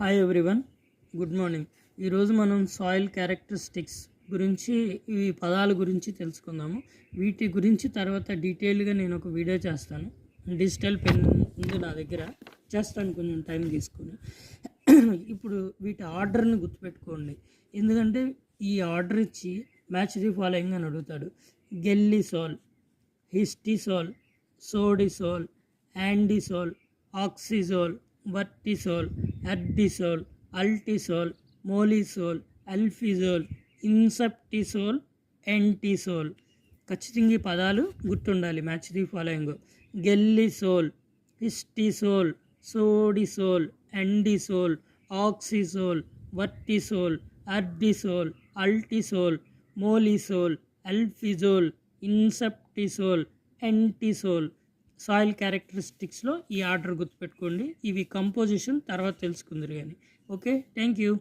Hi everyone good morning ఈరోజు మనం soil characteristics గురించి ఈ పదాల గురించి తెలుసుకుందాము. వీటి గురించి తర్వాత డీటెయిల్గా నేను ఒక వీడియో చేస్తాను. డిజిటల్ పెన్ ఉంది నా దగ్గర. చేస్తాను కొంచెం టైం తీసుకుని. ఇప్పుడు వీటి ఆర్డర్ని గుర్తుపెట్టుకోండి. ఎందుకంటే ఈ ఆర్డర్ ఇచ్చి మ్యాచ్ ది ఫాలోయింగ్ అని అడుగుతాడు. గెల్లిసోల్ హిస్టిసోల్ సోడిసోల్ యాండిసోల్ ఆక్సిజోల్ వర్టిసోల్ ఎర్డిసోల్ అల్టిసోల్ మోలిసోల్ అల్ఫిజోల్ ఇన్సెప్టిసోల్ ఎంటిసోల్ ఖచ్చితంగా ఈ పదాలు గుర్తుండాలి. Match the following gelisol histosol spodosol andisol oxisol vertisol aridisol ultisol mollisol alfisol inceptisol entisol soil క్యారెక్టరిస్టిక్స్లో ఈ ఆర్డర్ గుర్తుపెట్టుకోండి. ఇవి కంపోజిషన్ తర్వాత తెలుసుకుందరు కానీ ఓకే? Thank you